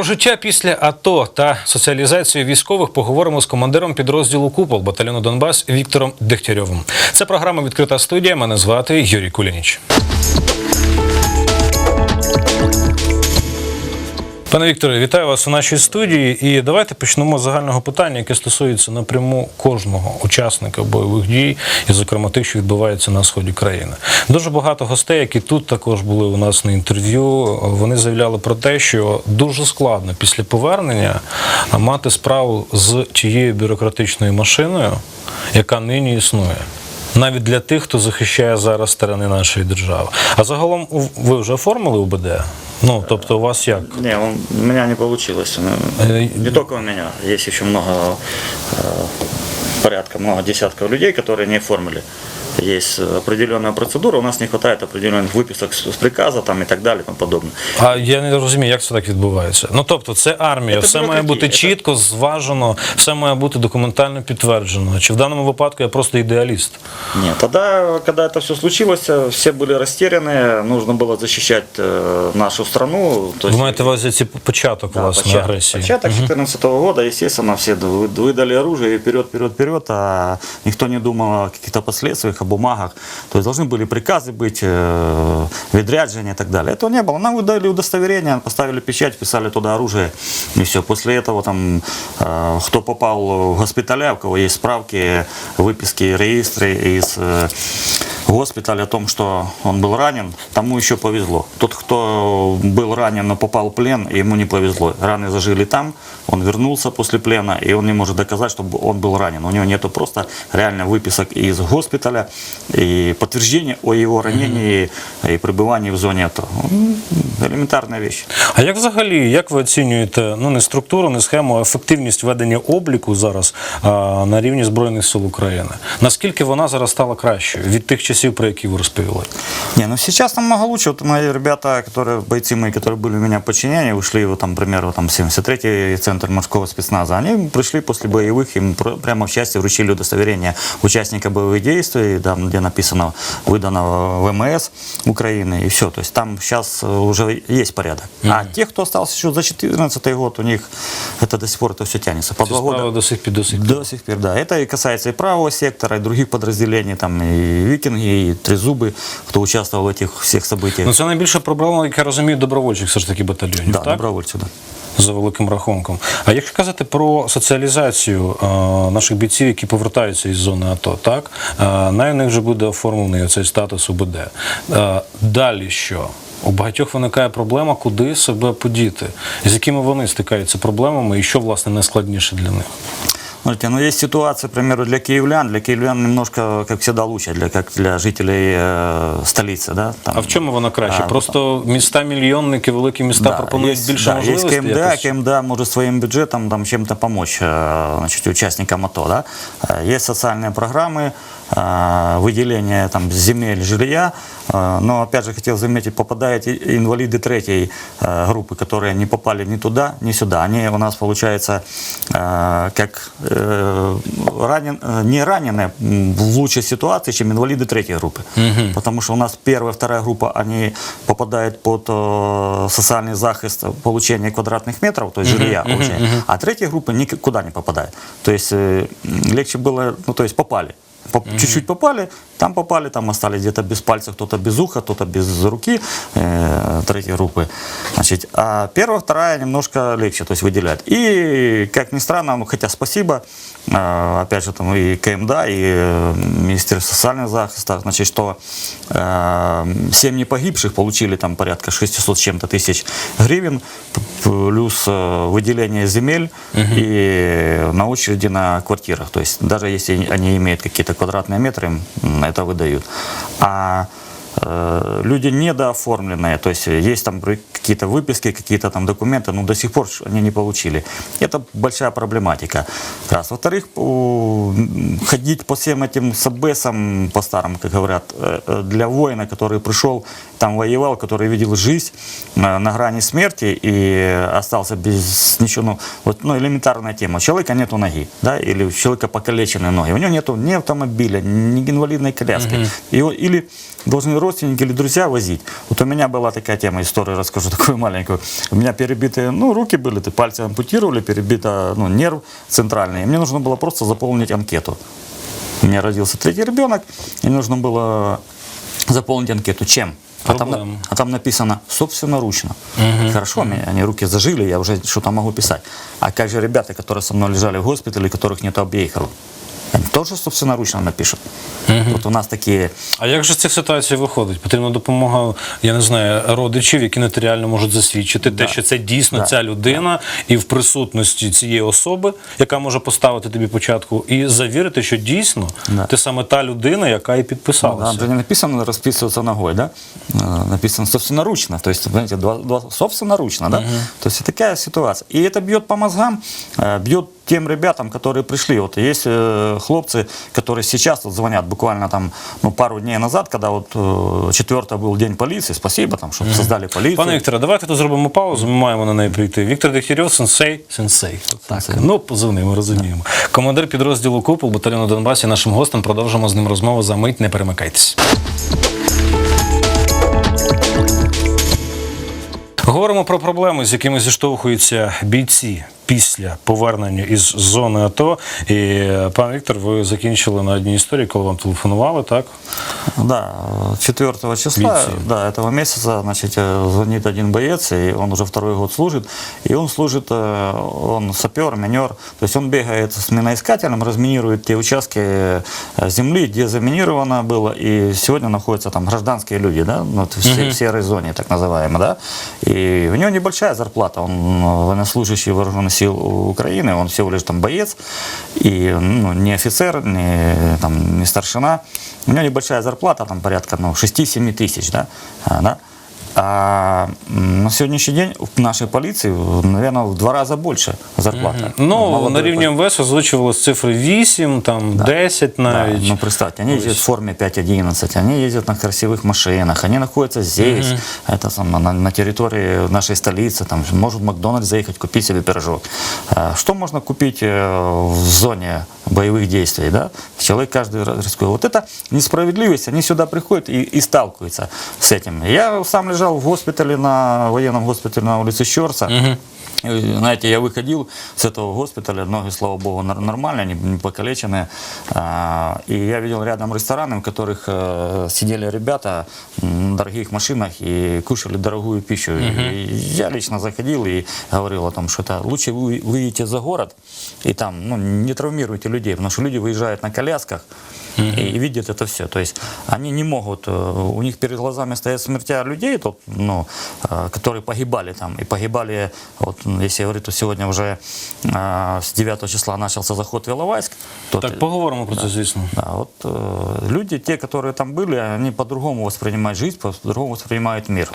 Про життя після АТО та соціалізацію військових поговоримо з командиром підрозділу Купол батальйону Донбас Віктором Дегтярьовим. Це програма Відкрита студія. Мене звати Юрій Кулініч. Пане Вікторе, вітаю вас у нашій студії. І давайте почнемо з загального питання, яке стосується напряму кожного учасника бойових дій, і, зокрема, тих, що відбуваються на сході країни. Дуже багато гостей, які тут також були у нас на інтерв'ю, вони заявляли про те, що дуже складно після повернення мати справу з тією бюрократичною машиною, яка нині існує. Навіть для тих, хто захищає зараз сторони нашої держави. А загалом ви вже оформили УБД? Ну, тобто, у вас як? Не, он, у меня не получилось. Ну, Э, Не только у меня. Есть еще много, э, порядка, много десятков людей, которые не оформили Есть определенная процедура, у нас не хватает определенных выписок с с приказа там, и так далее и тому подобное. А я не розумію, як це так відбувається. Ну тобто, це армія, Це все має бюрократія, бути це- чітко, зважено, все має бути документально підтверджено. Чи в даному випадку я просто ідеаліст? Нет, тогда, когда это все случилось, э, все были растеряны, нужно было защищать э, нашу страну. То Ви есть- маєте увазі ці початок Да, власне початок, агресії? Початок 2014 года, естественно, все д- выдали оружие и вперед, вперед, вперед, а никто не думал о каких-то последствиях, о бумагах. То есть должны были приказы быть, э, відряджения и так далее. Этого не было. Нам выдали удостоверение, поставили печать, писали туда оружие, и все. После этого там, э, кто попал в госпиталя, у кого есть справки, выписки, реестры из э, госпиталя о том, что он был ранен, тому еще повезло. Тот, кто был ранен, но попал в плен, ему не повезло. Раны зажили там, он вернулся после плена, и он не может доказать, что он был ранен. У него нету просто реально выписок из госпиталя и подтверждения о его ранении и пребывании в зоне АТО. М, Элементарная вещь. А як взагалі, як ви оцінюєте ну не структуру, не схему, а ефективність ведення обліку зараз а, на рівні Збройних сил України? Наскільки вона зараз стала кращою від тих часів, про які ви розповіли? Не, ну сейчас намного лучше. Вот мои ребята, которые, бойцы мои, которые были у меня в подчинении, ушли, вот, там, к примеру, там, 73-й центр морского спецназа, они пришли после боевых, им про- прямо в части вручили удостоверение участника боевых действий, там, где написано, выдано ВМС Украины, и все. То есть там сейчас уже есть порядок. А те, кто остался еще за 2014 год, у них это до сих пор это все тянется. По Ці два года. справи до сих під до сих пір. До сих пор, да. Это и касается и правого сектора, и других подразделений, там и викинги, и трезубы, кто участвовал в этих всех событиях. Ну це найбільша проблема, як я розумію, добровольчих все ж таки батальйонів. да, так? добровольцы, да. за великим рахунком. А якщо казати про соціалізацію е, наших бійців, які повертаються із зони АТО, так е, на них вже буде оформлений цей статус УБД. Е, далі що? У багатьох виникає проблема, куди себе подіти, з якими вони стикаються проблемами, і що власне найскладніше для них. Смотрите, ну есть ситуация, к примеру, для киевлян. Для киевлян немножко, как всегда, лучше, для, как для жителей э, столицы, да. Там, А в чому вона краще? А, Просто міста мільйонники, великі міста пропонують есть, більше да, есть можливостей. КМДА, якось? КМДА может своим бюджетом там, чем-то помочь э, значит, участникам АТО. Да? Э, Есть социальные программы, э, выделение там, земель, жилья, э, но опять же хотел заметить, попадают инвалиды третьей э, группы, которые не попали ни туда, ни сюда. Они у нас, получается, как ранен, не раненые м, в лучшей ситуации, чем инвалиды третьей группы. Потому что у нас первая, вторая группа, они попадают под социальный захист получения квадратных метров, то есть жилья уже. А третья группа никуда не попадает. То есть легче было, ну то есть попали. Чуть-чуть попали, там попали, там остались где-то без пальцев, кто-то без уха, кто-то без руки, э, третьей группы. Значит, а первая, вторая немножко легче, то есть выделяют. И, как ни странно, ну, хотя спасибо, э, опять же, там и КМДА, и э, Министерство социального захиста, значит, что э, семьи погибших получили там порядка 600 с чем-то тысяч гривен, плюс э, выделение земель и на очереди на квартирах. То есть даже если они имеют какие-то квадратные метры, это выдают. А э, люди недооформленные, то есть есть там какие-то выписки, какие-то там документы, но до сих пор они не получили. Это большая проблематика. Раз. Во-вторых, ходить по всем этим собесам, по старым, как говорят, э, э, для воина, который пришел там воевал, который видел жизнь э, на грани смерти и остался без ничего, ну, вот, ну, элементарная тема. У человека нету ноги, да, или у человека покалеченные ноги. У него нету ни автомобиля, ни инвалидной коляски. Его или должны родственники или друзья возить. Вот у меня была такая тема, историю расскажу такую маленькую. У меня перебитые, ну, руки были, ты пальцы ампутировали, перебито, ну, нерв центральный. И мне нужно было просто заполнить анкету. У меня родился третий ребенок, и нужно было заполнить анкету. Чем? А там, а там написано собственноручно. Хорошо, у меня они руки зажили, я уже что-то могу писать. А как же ребята, которые со мной лежали в госпитале, которых нет объехал? Они тоже собственноручно напишут. Вот у нас такие А як же з цих ситуацій виходить? Потрібна допомога, я не знаю, родичів, які нотаріально можуть засвідчити те, що це дійсно Да. ця людина, і в присутності цієї особи, яка може поставити тобі початку, і завірити, що дійсно Да. ти саме та людина, яка і підписалася. Там же не написано расписываться ногой, да? Э, Написано собственноручно. То есть, знаете, два, два- собственноручно, да? То есть такая ситуация. И это бьет по мозгам, э, бьет тем ребятам, которые пришли. Вот есть э, хлопцы, которые сейчас вот звонят буквально там ну, пару дней назад, когда вот э, четвертый был день полиции. Спасибо там, что создали полицию. Пане Вікторе, давайте тут зробимо паузу. Ми маємо на неї прийти. Віктор Дегтярьов, сенсей, сенсей. От Так. Сенсей. Ну, позивний, ми розуміємо. Командир підрозділу Купол батальйону Донбасі. Нашим гостем продовжимо з ним розмову за мить. Не перемикайтесь. Говоримо про проблеми, з якими зіштовхуються бійці після повернення із зони АТО. І е, пан Віктор, ви закінчили на одній історії, коли вам телефонували, так? Да, 4 числа Бойцы. да, этого месяца значит, э, звонит один боец, и он уже второй год служит, и он служит, э, он сапер, минер, то есть он бегает с миноискателем, разминирует те участки э, земли, где заминировано было, и сегодня находятся там гражданские люди, да, ну, вот в се- в серой зоне, так называемой, да, и у него небольшая зарплата, он э, военнослужащий вооруженных сил Украины, он всего лишь там боец, и ну, не офицер, не, там, не старшина, у него небольшая зарплата, там порядка ну, 6-7 тысяч, да, а, да. А м, на сегодняшний день в нашей полиции, наверное, в два раза больше зарплата. Ну, Молодой на рівні МВС озвучувалось цифри 8, там 10 Да, навіть. ну представьте, они ездят в форме 5.11, они ездят на красивых машинах, они находятся здесь, это сам, на, на территории нашей столицы, там может в Макдональдс заехать, купить себе пирожок. А Что можно купить э, в зоне боевых действий, да? Человек каждый раз рискует. Вот это несправедливость, они сюда приходят и, и сталкиваются с этим. Я сам лежал в госпитале, на военном госпитале на улице Щерса, и, Знаете, я выходил с этого госпиталя, ноги, слава богу, нор- нормальные, не, не покалеченные. А, И я видел рядом рестораны, в которых э, сидели ребята на дорогих машинах и кушали дорогую пищу. И я лично заходил и говорил о том, что это лучше вы выйдете за город и там ну, не травмируйте людей, потому что люди выезжают на колясках и видят это все. То есть они не могут, э, у них перед глазами стоят смертя людей, тут, ну, э, которые погибали там. И погибали, вот, м, если я говорю, то сегодня уже э, с 9 числа начался заход в Иловайск. то Так, ты- поговоримо про це, звісно. да, вот э, люди, те, которые там были, они по-другому воспринимают жизнь, по-другому воспринимают мир.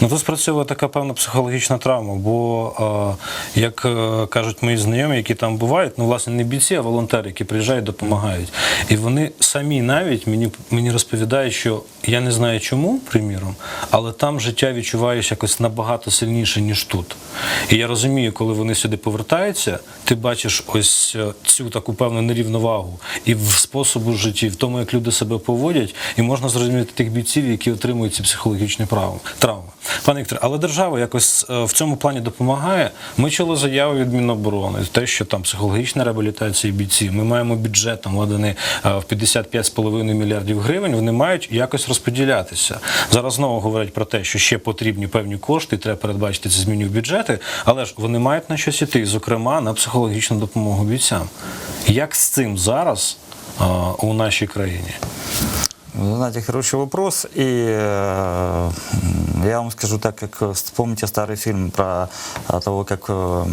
Ну тут спрацьовує така певна психологічна травма, бо е, як е, кажуть мої знайомі, які там бувають, ну власне не бійці, а волонтери, які приїжджають, допомагають. І вони самі навіть мені, мені розповідають, що я не знаю чому, приміром, але там життя відчуваєш якось набагато сильніше, ніж тут. І я розумію, коли вони сюди повертаються, ти бачиш ось е, цю таку певну нерівновагу і в способу житті, в тому, як люди себе поводять, і можна зрозуміти тих бійців, які отримують ці психологічні травми. Пане Віктор, але держава якось е, в цьому плані допомагає. Ми чули заяви від Міноборони, те, що там психологічна реабілітація бійців. Ми маємо бюджет там владаний е, в 55,5 мільярдів гривень. Вони мають якось розподілятися. Зараз знову говорять про те, що ще потрібні певні кошти, треба передбачити ці зміни в бюджети, але ж вони мають на щось іти, зокрема на психологічну допомогу бійцям. Як з цим зараз а, у нашій країні? Знаете, хороший вопрос. И э, я вам скажу так, как э, вспомните старый фильм про э, того, как, э,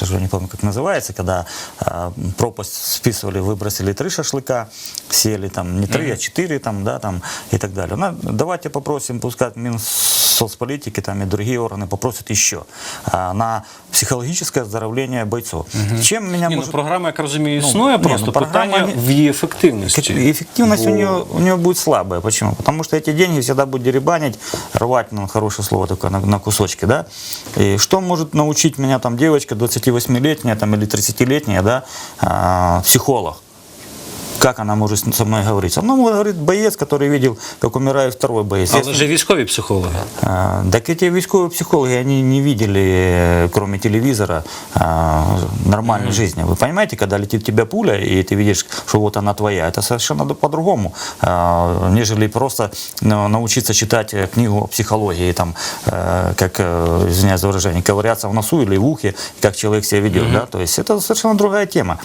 я не помню, как называется, когда э, пропасть списывали, выбросили три шашлыка, съели там не три, а четыре там, да, там и так далее. Ну, давайте попросим, пускай Минс соцполитики там, и другие органы попросят еще а, на психологическое оздоровление бойцов. Чем меня Ні, ну, может... програма, як розумію, Ну, існує, ні, просто ну, програма питання не- в її ефективності. Как- Эффективность у, Бо- нее, у нее будет слабая. Почему? Потому что эти деньги всегда будут деребанить, рвать, ну, хорошее слово такое, на, на кусочки, да? И что может научить меня там девочка 28-летняя там, или 30-летняя, да, а, психолог? Как она может со мной говорить? Со мной говорит боец, который видел, как умирает второй боец. Але Если- ж військові психологи. а, Так эти військовые психологи, они не видели, э, кроме телевизора, а, нормальной жизни. Вы понимаете, когда летит в тебя пуля, и ты видишь, что вот она твоя, это совершенно до- по-другому, а, нежели просто ну, научиться читать э, книгу о психологии, там, э, как, э, извиняюсь за выражение, ковыряться в носу или в ухе, как человек себя ведет. Да? То есть это совершенно другая тема.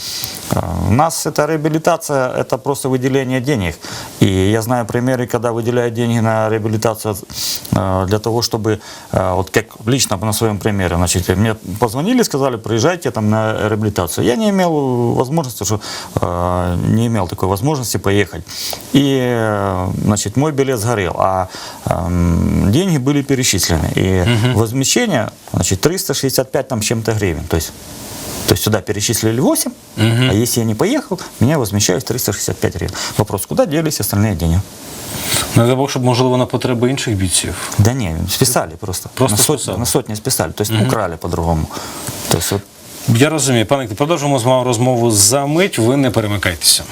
А, У нас эта реабилитация, это просто выделение денег. И я знаю примеры, когда выделяют деньги на реабилитацию э, для того, чтобы, э, вот как лично на своем примере, значит, мне позвонили, сказали, приезжайте там на реабилитацию. Я не имел возможности, что, э, не имел такой возможности поехать. И, значит, мой билет сгорел, а эм, деньги были перечислены. И возмещение, значит, 365 там чем-то гривен. То есть то есть сюда перечислили 8, а если я не поехал, меня возмещают 365 гривен. Вопрос, куда делись остальные деньги? Не дай Бог, щоб можливо на потреби інших бійців. Да не, списали просто. Просто на, сотні списали. на сотні списали, то есть украли по-другому. То есть вот Я розумію, пане продовжимо з вами розмову за мить. Ви не перемикайтеся.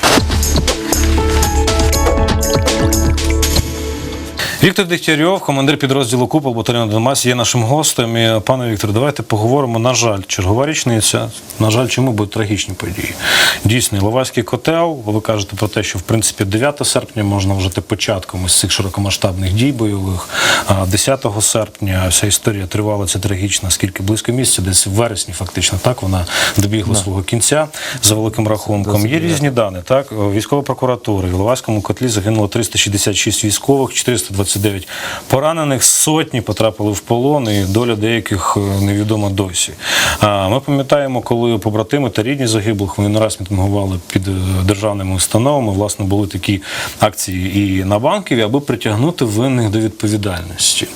Віктор Дегтярьов, командир підрозділу Купол батальйону Донбас, є нашим гостем. І, пане Вікторе, давайте поговоримо. На жаль, чергова річниця. На жаль, чому будуть трагічні події? Дійсно, Іловайський котел. Ви кажете про те, що в принципі 9 серпня можна вважати початком із цих широкомасштабних дій бойових. А 10 серпня вся історія тривала ця трагічна, скільки близько місяця, десь в вересні, фактично, так вона добігла свого кінця за великим рахунком. Є різні дані. Так, військова прокуратура в Іловайському котлі загинуло 366 військових, 429 поранених, сотні потрапили в полон, і доля деяких е, невідома досі. Ми пам'ятаємо, коли побратими та рідні загиблих вони не раз мітингували під е, державними установами. Власне, були такі акції і на банківі, аби притягнути винних до відповідальності.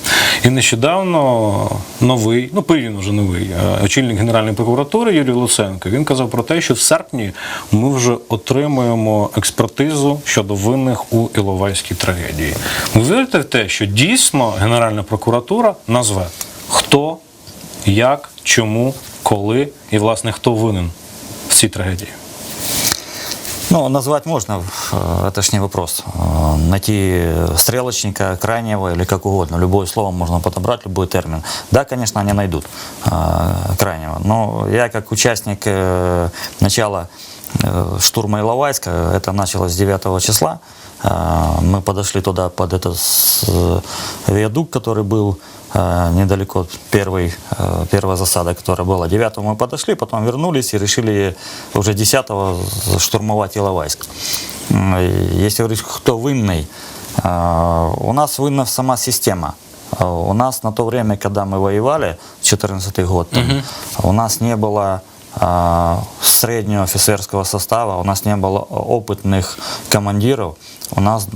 І нещодавно новий, ну порівняно вже новий е, очільник Генеральної прокуратури Юрій Луценко. Він казав про те, що в серпні ми вже отримуємо експертизу щодо винних у Іловайській трагедії. Ви вірите те, що дійсно Генеральна прокуратура назве хто, як, чому, коли і власне хто винен в цій трагедії? Ну, назвать можно, э, это ж не вопрос. Э, Найти стрелочника, крайнего или как угодно. Любое слово можно подобрать, любой термин. Да, конечно, они найдут э, крайнего. Но я как участник э, начала э, штурма Иловайска, это началось 9 числа, э, мы подошли туда под этот э, виадук, который был э, недалеко от первой, э, первой засады, которая была. 9 мы подошли, потом вернулись и решили уже 10 штурмовать Иловайск. Если говорить, кто винный, у нас винна сама система. У нас на то время, когда мы воевали, 14 год, там, у нас не было а, среднего офицерского состава, у нас не было опытных командиров, у нас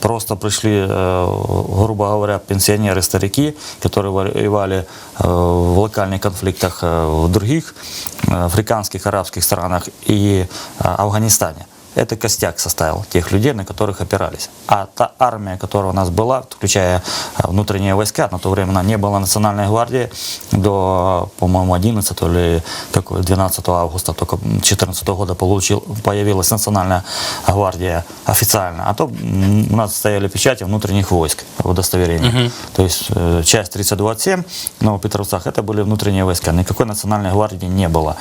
просто пришли, э, грубо говоря, пенсионеры, старики, которые воевали э, в локальных конфликтах э, в других африканских, арабских странах и Афганистане. Это костяк составил тех людей, на которых опирались. А та армия, которая у нас была, включая э, внутренние войска, на то время она не было национальной гвардии до, по-моему, 11 или какой, 12 августа, только 2014 года получил, появилась национальная гвардия официально. А то у нас стояли печати внутренних войск в удостоверении. То есть э, часть 327 в Новопетровцах это были внутренние войска. Никакой национальной гвардии не было.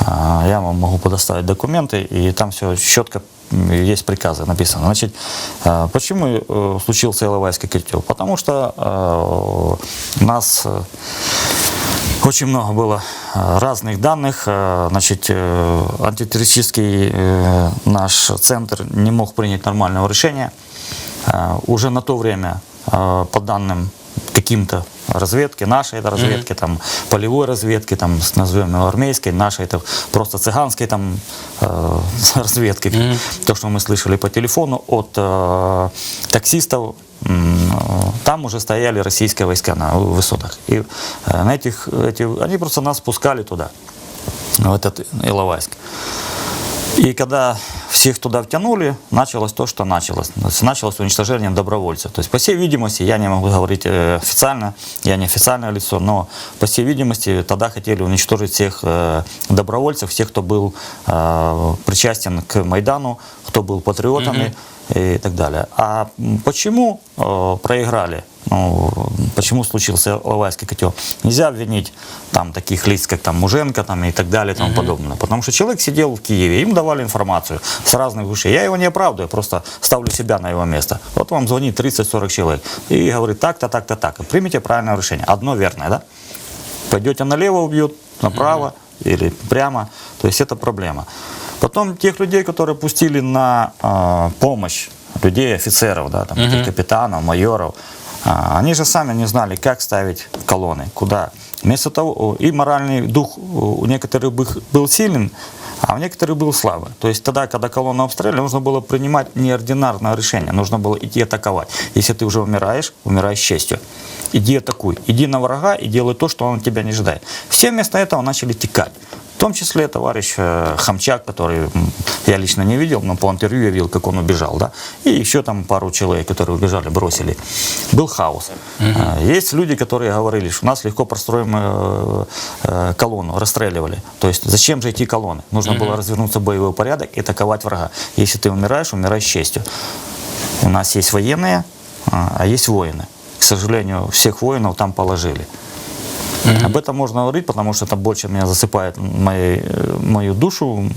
А, Я вам могу предоставить документы, и там все четко есть приказы написано. Значит, э, почему э, случился Иловайский котел? Потому что э, нас очень много было разных данных. Значит, антитеррористический наш центр не мог принять нормального решения. Уже на то время, по данным каким-то разведки, нашей это разведки, там, полевой разведки, там, назовем его армейской, нашей это просто цыганской там, э, разведки. То, что мы слышали по телефону от э, таксистов, ну, там уже стояли российские войска на высотах. И э, на этих, эти, они просто нас пускали туда, в этот Иловайск. И когда всех туда втянули, началось то, что началось. Началось уничтожение добровольцев. То есть, по всей видимости, я не могу говорить э, официально, я не официальное лицо, но по всей видимости, тогда хотели уничтожить всех э, добровольцев, всех, кто был э, причастен к Майдану, кто был патриотами и так далее. А почему проиграли? Ну, почему случился Лавайский котел? Нельзя обвинить там таких лиц, как там Муженко там, и так далее и тому подобное. Потому что человек сидел в Киеве, им давали информацию с разных вышей. Я его не оправдываю, просто ставлю себя на его место. Вот вам звонит 30-40 человек и говорит так-то, так-то, так. Примите правильное решение. Одно верное, да? Пойдете налево убьют, направо или прямо. То есть это проблема. Потом тех людей, которые пустили на э, помощь людей, офицеров, да, там, этих капитанов, майоров, они же сами не знали, как ставить колонны, куда. Вместо того, и моральный дух у некоторых бы- был силен, а у некоторых был слабый. То есть тогда, когда колонну обстреливали, нужно было принимать неординарное решение. Нужно было идти атаковать. Если ты уже умираешь, умирай с честью. Иди атакуй. Иди на врага и делай то, что он от тебя не ожидает. Все вместо этого начали текать. В том числе товарищ э, Хамчак, который я лично не видел, но по интервью я видел, как он убежал. Да? И еще там пару человек, которые убежали, бросили. Был хаос. А, Есть люди, которые говорили, что у нас легко простроим э, э, колонну, расстреливали. То есть зачем же идти колонны? Нужно было развернуться в боевой порядок и атаковать врага. Если ты умираешь, умирай с честью. У нас есть военные, а а есть воины. К сожалению, всех воинов там положили. Об этом можно говорить, потому что это больше меня засыпает моей, э, мою душу,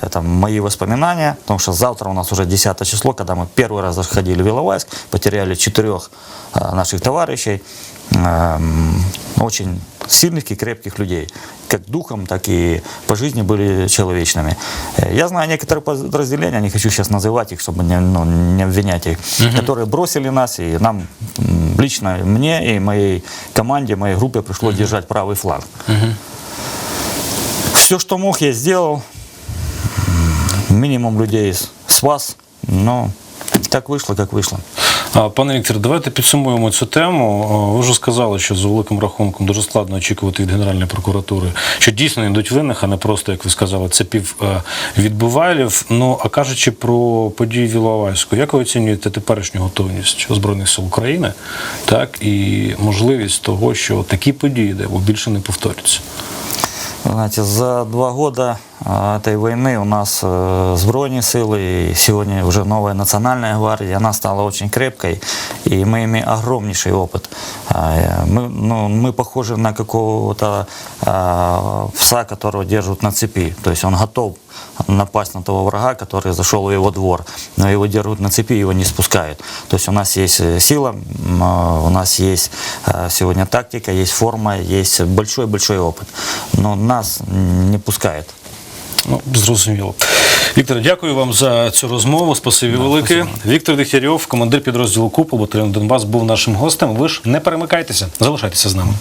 это мои воспоминания, потому что завтра у нас уже 10 число, когда мы первый раз заходили в Иловайск, потеряли четырех э, наших товарищей, эм, очень сильных и крепких людей, как духом, так и по жизни были человечными. Э, Я знаю некоторые подразделения, не хочу сейчас называть их, чтобы не, ну, не обвинять их, которые бросили нас, и нам лично мне и моей команде, моей группе пришлось держать правый фланг. Все, что мог, я сделал. Минимум людей с- спас, но так вышло, как вышло. Пане Вікторе, давайте підсумуємо цю тему. Ви вже сказали, що за великим рахунком дуже складно очікувати від Генеральної прокуратури, що дійсно йдуть винних, а не просто, як ви сказали, цепів е, відбувайлів. Ну а кажучи про події в Іловайську, як ви оцінюєте теперішню готовність Збройних сил України, так і можливість того, що такі події, де більше не повторяться? Знаете, за два года этой войны у нас э, сбройные силы, и сегодня уже новая национальная гвардия, она стала очень крепкой, и мы имеем огромнейший опыт. А, э, Мы, ну, мы похожи на какого-то а, пса, которого держат на цепи, то есть он готов напасть на того врага, который зашел в его двор, но его держат на цепи, его не спускают. То есть у нас есть э, сила, а, у нас есть а, сегодня тактика, есть форма, есть большой-большой опыт, но нас не пускают. Ну, зрозуміло. Віктор, дякую вам за цю розмову. Спасибі велике. Віктор Дегтярьов, командир підрозділу Купу батальйон Донбас, був нашим гостем. Ви ж не перемикайтеся, залишайтеся з нами.